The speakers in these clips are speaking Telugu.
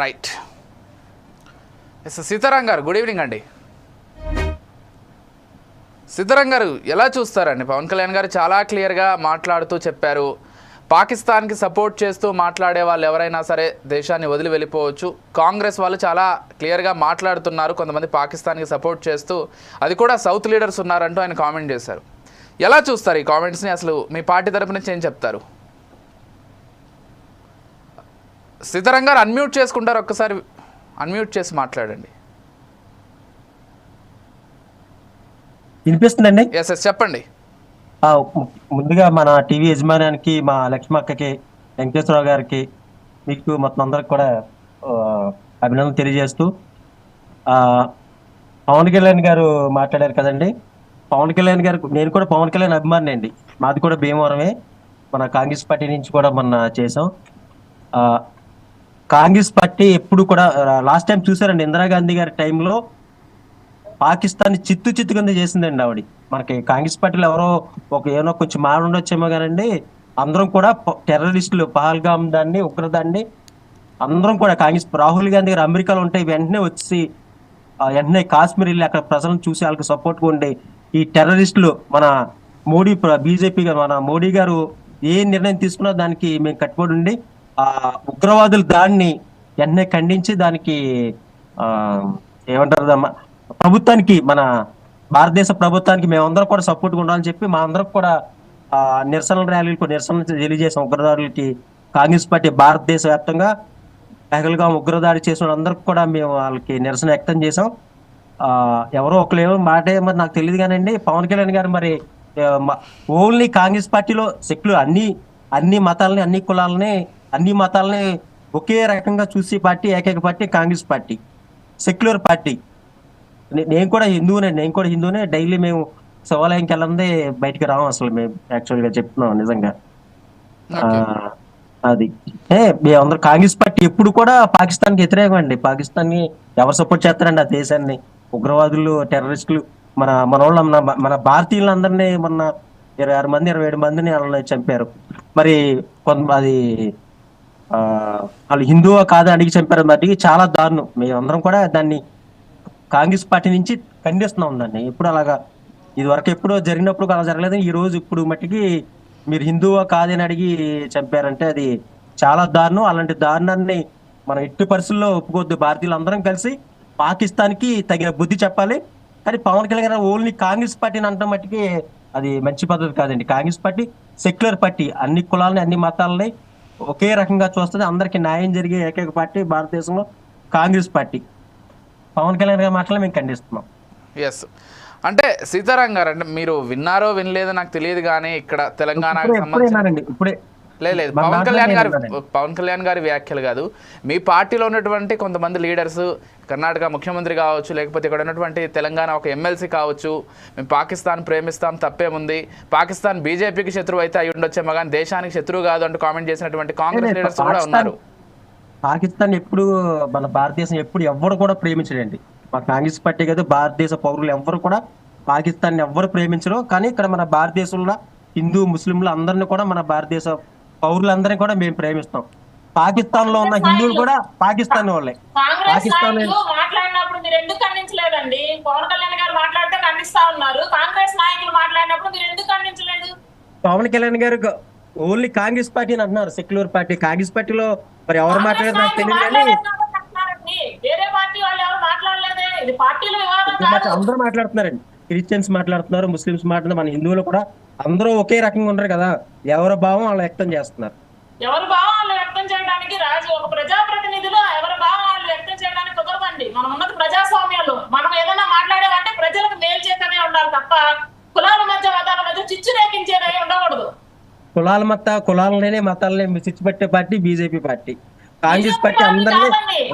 రైట్. ఎస్ సీతారాం గారు గుడ్ ఈవినింగ్ అండి. సీతారాం గారు ఎలా చూస్తారండి? పవన్ కళ్యాణ్ గారు చాలా క్లియర్గా మాట్లాడుతూ చెప్పారు. పాకిస్తాన్కి సపోర్ట్ చేస్తూ మాట్లాడే వాళ్ళు ఎవరైనా సరే దేశాన్ని వదిలి వెళ్ళిపోవచ్చు. కాంగ్రెస్ వాళ్ళు చాలా క్లియర్గా మాట్లాడుతున్నారు. కొంతమంది పాకిస్తాన్కి సపోర్ట్ చేస్తూ అది కూడా సౌత్ లీడర్స్ ఉన్నారంటూ ఆయన కామెంట్ చేశారు. ఎలా చూస్తారు ఈ కామెంట్స్ని? అసలు మీ పార్టీ తరపు నుంచి ఏం చెప్తారు? సీతారాం గారు అన్మ్యూట్ చేసుకుంటారు ఒక్కసారి. అన్మ్యూట్ చేసి మాట్లాడండి. వినిపిస్తుందండి? ఎస్ ఎస్ చెప్పండి. ముందుగా మన టీవీ యజమానానికి మా లక్ష్మక్కకి వెంకటేశ్వరరావు గారికి మీకు మొత్తం అందరికి కూడా ఆ, అభినందనలు తెలియజేస్తూ పవన్ కళ్యాణ్ గారు మాట్లాడారు కదండి. పవన్ కళ్యాణ్ గారు నేను కూడా పవన్ కళ్యాణ్ అభిమాని అండి. మాది కూడా భీమవరమే. మన కాంగ్రెస్ పార్టీ నుంచి కూడా మొన్న చేసాం కాంగ్రెస్ పార్టీ ఎప్పుడు కూడా లాస్ట్ టైం చూసారండి ఇందిరాగాంధీ గారి టైంలో పాకిస్తాన్ చిత్తు చిత్తు కింద చేసిందండి ఆవిడ. మనకి కాంగ్రెస్ పార్టీలో ఎవరో ఒక ఏమో కొంచెం మారు ఉండొచ్చేమో కానండి అందరం కూడా టెర్రరిస్టులు పహల్గామ్ దాన్ని ఉగ్రదాన్ని అందరం కూడా కాంగ్రెస్ రాహుల్ గాంధీ గారు అమెరికాలో ఉంటే వెంటనే వచ్చి వెంటనే కాశ్మీర్ వెళ్ళి అక్కడ ప్రజలను చూసి వాళ్ళకి సపోర్ట్గా ఉండి ఈ టెర్రరిస్టులు మన మోడీ బీజేపీ మన మోడీ గారు ఏ నిర్ణయం తీసుకున్నా దానికి మేము కట్టుబడి ఉండి ఆ ఉగ్రవాదులు దాన్ని వెంటనే ఖండించి దానికి ఆ ఏమంటారు ప్రభుత్వానికి మన భారతదేశ ప్రభుత్వానికి మేమందరం కూడా సపోర్ట్గా ఉండాలని చెప్పి మా అందరం కూడా ఆ నిరసన ర్యాలీలకు నిరసన తెలియజేసాం ఉగ్రదారులకి కాంగ్రెస్ పార్టీ భారతదేశ వ్యాప్తంగా పహల్గా ఉగ్రదాడి చేసిన అందరికి కూడా మేము వాళ్ళకి నిరసన వ్యక్తం చేసాం ఆ ఎవరో ఒకరు ఏమో మాట మరి నాకు తెలియదు కానండి పవన్ కళ్యాణ్ గారు మరి ఓన్లీ కాంగ్రెస్ పార్టీలో సెక్యులర్ అన్ని అన్ని మతాలని అన్ని కులాలని అన్ని మతాలని ఒకే రకంగా చూసే పార్టీ ఏకైక party Congress party secular party. నేను కూడా హిందువునే నేను కూడా హిందువునే. డైలీ మేము శివాలయంకి వెళ్ళందే బయటికి రాము అసలు మేము యాక్చువల్గా చెప్తున్నాం నిజంగా. అది. ఏ మేమందరం కాంగ్రెస్ పార్టీ ఎప్పుడు కూడా పాకిస్తాన్కి వ్యతిరేకం అండి. పాకిస్తాన్ని ఎవరు సపోర్ట్ చేస్తారండి ఆ దేశాన్ని? ఉగ్రవాదులు టెర్రరిస్టులు మన మన వాళ్ళ మన- భారతీయులందరినీ మొన్న ఇరవై ఆరు మంది ఇరవై ఏడు మందిని వాళ్ళని చంపారు. మరి కొంత అది వాళ్ళు హిందువా కాదా అడిగి చంపారు మరి. చాలా దారుణం. మేమందరం కూడా దాన్ని కాంగ్రెస్ పార్టీ నుంచి ఖండిస్తున్నాం దాన్ని. ఎప్పుడు అలాగా? ఇది వరకు ఎప్పుడో జరిగినప్పుడు అలా జరగలేదు. ఈ రోజు ఇప్పుడు మట్టికి మీరు హిందువా కాదని అడిగి చంపారంటే అది చాలా దారుణం. అలాంటి దారుణాన్ని మనం ఎట్టి పరిస్థితుల్లో ఒప్పుకోవద్దు. భారతీయులు అందరం కలిసి పాకిస్తాన్కి తగిన బుద్ధి చెప్పాలి. కానీ పవన్ కళ్యాణ్ గారు ఓన్లీ కాంగ్రెస్ పార్టీని అంటాం మట్టికి అది మంచి పద్ధతి కాదండి. Congress party secular party. అన్ని కులాలని అన్ని మతాలని ఒకే రకంగా చూస్తుంది అందరికి న్యాయం జరిగే ఏకైక పార్టీ భారతదేశంలో కాంగ్రెస్ పార్టీ. పవన్ కళ్యాణ్ గారి మాటలు మేము ఖండిస్తున్నాం. ఎస్ అంటే సీతారాం గారు అంటే మీరు విన్నారో వినలేదో నాకు తెలియదు కానీ ఇక్కడ తెలంగాణకు విన్నానండి. ఇప్పుడే లేదు. పవన్ కళ్యాణ్ గారి. పవన్ కళ్యాణ్ గారి వ్యాఖ్యలు కాదు. మీ పార్టీలో ఉన్నటువంటి కొంతమంది లీడర్స్ కర్ణాటక ముఖ్యమంత్రి కావచ్చు లేకపోతే ఇక్కడ ఉన్నటువంటి తెలంగాణ ఒక ఎమ్మెల్సీ కావచ్చు మేము పాకిస్తాన్ ప్రేమిస్తాం తప్పేముంది. పాకిస్తాన్ బీజేపీకి శత్రువు అయితే అయి ఉండొచ్చేమో కానీ దేశానికి శత్రువు కాదు అంటూ కామెంట్ చేసినటువంటి కాంగ్రెస్ లీడర్స్ కూడా ఉన్నారు. పాకిస్తాన్ ఎప్పుడు మన భారతదేశం ఎప్పుడు ఎవ్వరు కూడా ప్రేమించడండి మా కాంగ్రెస్ పార్టీ కదా భారతదేశ పౌరులు ఎవ్వరు కూడా పాకిస్తాన్ ఎవ్వరు ప్రేమించరు. కానీ ఇక్కడ మన భారతదేశంలో హిందూ ముస్లింలు అందరిని కూడా మన భారతదేశ పౌరులందరినీ కూడా మేము ప్రేమిస్తాం. పాకిస్తాన్లో ఉన్న హిందువులు కూడా పాకిస్తాన్ వాళ్ళే. కాంగ్రెస్ పాకిస్తాన్ నాయకులు మాట్లాడినప్పుడు మీరు ఎందుకు ఖండించలేదండి? పవన్ కళ్యాణ్ గారు మాట్లాడితే ఖండిస్తా ఉన్నారు. కాంగ్రెస్ నాయకులు మాట్లాడినప్పుడు మీరు ఎందుకు ఖండించలేదు? పవన్ కళ్యాణ్ గారు ఓన్లీ కాంగ్రెస్ పార్టీ అని అంటున్నారు. Secular party. కాంగ్రెస్ పార్టీలో మరి ఎవరు మాట్లాడారు నాకు తెలియదు కానీ. వేరే పార్టీ వాళ్ళు ఎవరు మాట్లాడలేదే? ఇది పార్టీల అందరూ మాట్లాడుతున్నారండి. క్రిస్టియన్స్ మాట్లాడుతున్నారు ముస్లిమ్స్ మాట్లాడుతున్నారు మన హిందువులు కూడా అందరూ ఒకే రకంగా ఉండరు కదా. ఎవరి భావం వాళ్ళు వ్యక్తం చేస్తున్నారు. ఎవరి భావాలు వ్యక్తం చేయడానికి రాజు ఒక ప్రజాప్రతినిధులు ఎవరి భావాలు వ్యక్తం చేయడానికి కుదరదండి. మనం ఉన్నది ప్రజాస్వామ్యంలో. మనం ఏదైనా మాట్లాడామంటే ప్రజలకు మేలు చేతనే ఉండాలి తప్ప కులాల మధ్య మతాల మధ్య చిచ్చు రేపించేదై ఉండకూడదు. కులాల మత కులాలనే మతాలనే చిచ్చుపెట్టే party BJP party. Congress party అందరినీ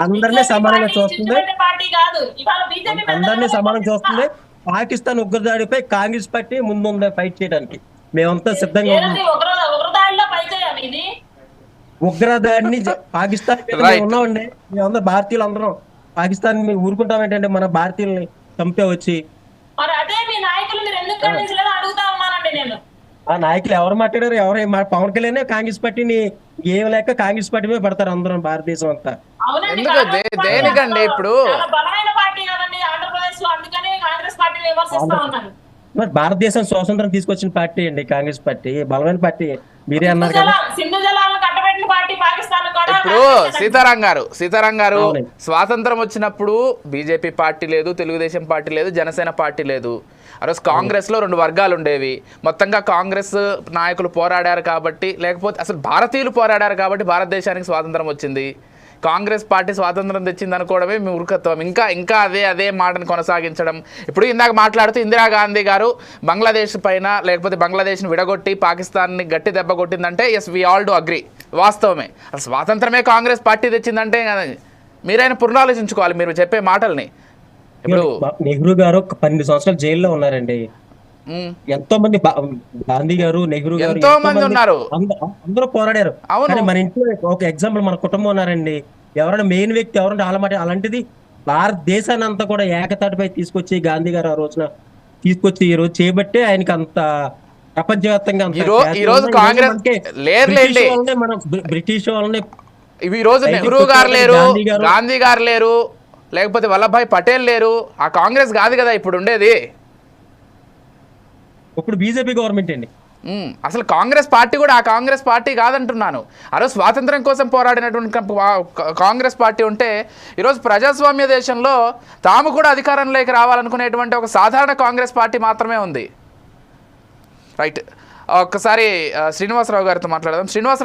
అందరినీ సమానంగా చూస్తుంది. పార్టీ కాదు. ఇవాళ బీజేపీ అందరినీ సమానంగా చూస్తుంది. పాకిస్తాన్ ఉగ్రదాడిపై కాంగ్రెస్ పార్టీ ముందుంది ఫైట్ చేయడానికి. మేమంతా సిద్ధంగా ఉన్నాం. ఉగ్రదాడిని పాకిస్తాన్ ఉన్నామండి. మేమందరం భారతీయులు అందరం పాకిస్తాన్ మేము ఊరుకుంటాం ఏంటంటే మన భారతీయుల్ని చంపే వచ్చి. మరి అదే మీ నాయకులు మీరు ఎందుకు ఖండించలేదో అడుగుతా ఉన్నానండి నేను. ఆ నాయకులు ఎవరు మాట్లాడారు? ఎవరు పవన్ కళ్యాణ్ కాంగ్రెస్ పార్టీని ఏం లేక కాంగ్రెస్ పార్టీ మీద పడతారు అందరం భారతదేశం అంతా. దేనికండి ఇప్పుడు? చాలా బలమైన పార్టీ కదండి ఆంధ్రప్రదేశ్లో అందుకని కాంగ్రెస్ పార్టీని విమర్శిస్తా ఉన్నారు? మరి భారతదేశం స్వాతంత్రం తీసుకొచ్చిన పార్టీ అండి కాంగ్రెస్ పార్టీ బలమైన పార్టీ. మీరే అన్నారు కదా జలా- సింధు జలాలను కట్టబెట్టిన పార్టీ పాకిస్తాన్ కూడా ఇప్పుడు సీతారాం గారు సీతారాం గారు. స్వాతంత్రం వచ్చినప్పుడు బీజేపీ పార్టీ లేదు తెలుగుదేశం పార్టీ లేదు జనసేన పార్టీ లేదు. ఆ రోజు కాంగ్రెస్లో రెండు వర్గాలు ఉండేవి. మొత్తంగా కాంగ్రెస్ నాయకులు పోరాడారు కాబట్టి లేకపోతే అసలు భారతీయులు పోరాడారు కాబట్టి భారతదేశానికి స్వాతంత్రం వచ్చింది. కాంగ్రెస్ పార్టీ స్వాతంత్రం తెచ్చింది అనుకోవడమే మీ ఉరుకత్వం ఇంకా ఇంకా అదే అదే మాటను కొనసాగించడం. ఇప్పుడు ఇందాక మాట్లాడుతూ ఇందిరాగాంధీ గారు బంగ్లాదేశ్ పైన లేకపోతే బంగ్లాదేశ్ని విడగొట్టి పాకిస్తాన్ని గట్టి దెబ్బ కొట్టిందంటే yes we all do agree వాస్తవమే. స్వాతంత్రమే కాంగ్రెస్ పార్టీ తెచ్చిందంటే మీరైనా పునరాలోచించుకోవాలి మీరు చెప్పే మాటల్ని. ఇప్పుడు నెహ్రూ గారు పన్నెండు సంవత్సరాలు జైల్లో ఉన్నారండి. ఎంతో మంది గాంధీ గారు నెహ్రూ గారు ఎంతో మంది ఉన్నారు. అంద- అందరూ పోరాడారు అవును. మన ఇంట్లో ఒక ఎగ్జాంపుల్ మన కుటుంబం ఉన్నారండి ఎవరైనా మెయిన్ వ్యక్తి ఎవరంటే అలాంటి అలాంటిది భారతదేశాన్ని అంతా కూడా ఏకతాటిపై తీసుకొచ్చి గాంధీ గారు ఆ రోజున తీసుకొచ్చి ఈ రోజు చేయబట్టే ఆయనకి అంత ప్రపంచవ్యాప్తంగా అంత ఈ రోజు. కాంగ్రెస్ మనం బ్రి- బ్రిటిష్ వాళ్ళని ఈ రోజు నెహ్రూ గారు లేరు గాంధీ గారు. గాంధీ గారు లేరు లేకపోతే వల్లభాయ్ పటేల్ లేరు ఆ కాంగ్రెస్ కాదు కదా ఇప్పుడు ఉండేది ఇప్పుడు బీజేపీ గవర్నమెంట్ అండి. అసలు కాంగ్రెస్ పార్టీ కూడా ఆ కాంగ్రెస్ పార్టీ కాదంటున్నాను. ఆ రోజు స్వాతంత్రం కోసం పోరాడినటువంటి కాంగ్రెస్ పార్టీ ఉంటే ఈరోజు ప్రజాస్వామ్య దేశంలో తాము కూడా అధికారంలోకి రావాలనుకునేటువంటి ఒక సాధారణ కాంగ్రెస్ పార్టీ మాత్రమే ఉంది. రైట్. ఒక్కసారి శ్రీనివాసరావు గారితో మాట్లాడదాం. శ్రీనివాస